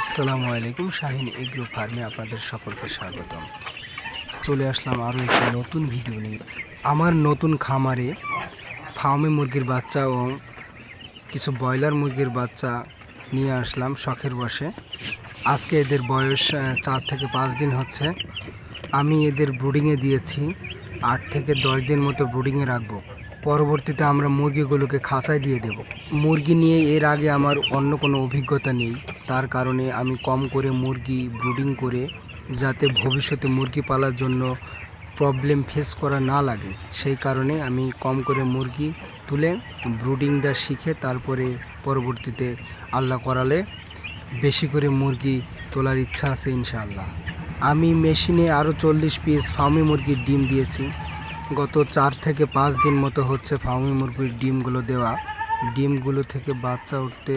আসসালামু আলাইকুম, শাহিন এগ্রো ফার্মে আপনাদের সকলকে স্বাগতম। চলে আসলাম আরও একটি নতুন ভিডিও নিয়ে। আমার নতুন খামারে ফার্মে মুরগির বাচ্চা ও কিছু ব্রয়লার মুরগির বাচ্চা নিয়ে আসলাম শখের বসে। আজকে এদের বয়স চার থেকে পাঁচ দিন হচ্ছে। আমি এদের ব্রুডিংয়ে দিয়েছি, আট থেকে দশ দিন মতো ব্রুডিংয়ে রাখব। পরবর্তীতে আমরা মুরগিগুলোকে খাঁচায় দিয়ে দেব। মুরগি নিয়ে এর আগে আমার অন্য কোনো অভিজ্ঞতা নেই। তার কারণে আমি কম করে মুরগি ব্রুডিং করে যাতে ভবিষ্যতে মুরগি পালার জন্য প্রবলেম ফেস করা না লাগে। সেই কারণে আমি কম করে মুরগি তুলে ব্রুডিংটা শিখে তারপরে পরবর্তীতে আল্লাহ করালে বেশি করে মুরগি তোলার ইচ্ছা আছে ইনশাআল্লাহ। আমি মেশিনে আরও চল্লিশ পিস ফার্মি মুরগির ডিম দিয়েছি। গত চার থেকে পাঁচ দিন মতো হচ্ছে ফার্মি মুরগির ডিমগুলো দেওয়া। ডিমগুলো থেকে বাচ্চা উঠতে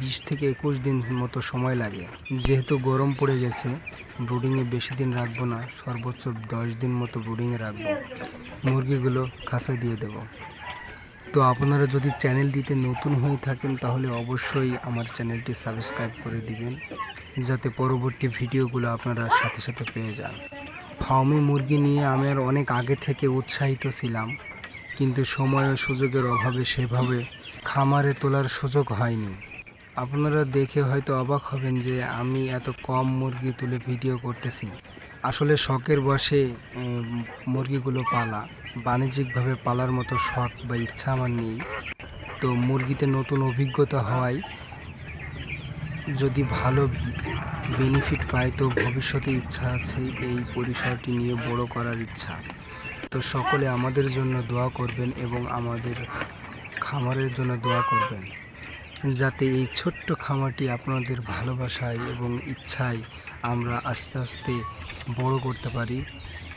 বিশ থেকে একুশ দিন মতো সময় লাগে। যেহেতু গরম পড়ে গেছে ব্রুডিংয়ে বেশি দিন রাখব না, সর্বোচ্চ দশ দিন মতো ব্রুডিংয়ে রাখব। মুরগিগুলো খাঁচা দিয়ে দেব। তো আপনারা যদি চ্যানেলটিতে নতুন হয়ে থাকেন, তাহলে অবশ্যই আমার চ্যানেলটি সাবস্ক্রাইব করে দিবেন, যাতে পরবর্তী ভিডিওগুলো আপনারা সাথে সাথে পেয়ে যান। ফার্মে মুরগি নিয়ে আমি আর অনেক আগে থেকে উৎসাহিত ছিলাম। কিন্তু সময় ও সুযোগের অভাবে সেভাবে খামারে তোলার সুযোগ হয়নি। আপনারা দেখে হয়তো অবাক হবেন যে আমি এত কম মুরগি তুলে ভিডিও করতেছি। আসলে শখের বসে মুরগিগুলো পালা। বাণিজ্যিকভাবে পালার মতো শখ বা ইচ্ছা আমার নেই। তো মুরগিতে নতুন অভিজ্ঞতা হওয়ায় যদি ভালো বেনিফিট পাই, তো ভবিষ্যতে ইচ্ছা আছে এই পরিসরটি নিয়ে বড় করার ইচ্ছা। তো সকলে আমাদের জন্য দোয়া করবেন এবং আমাদের খামারের জন্য দোয়া করবেন। যাতে এই ছোট্ট খামারটি আপনাদের ভালোবাসায় এবং ইচ্ছায় আমরা আস্তে আস্তে বড় করতে পারি।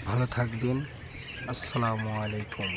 ভালো থাকবেন। আসসালামু আলাইকুম।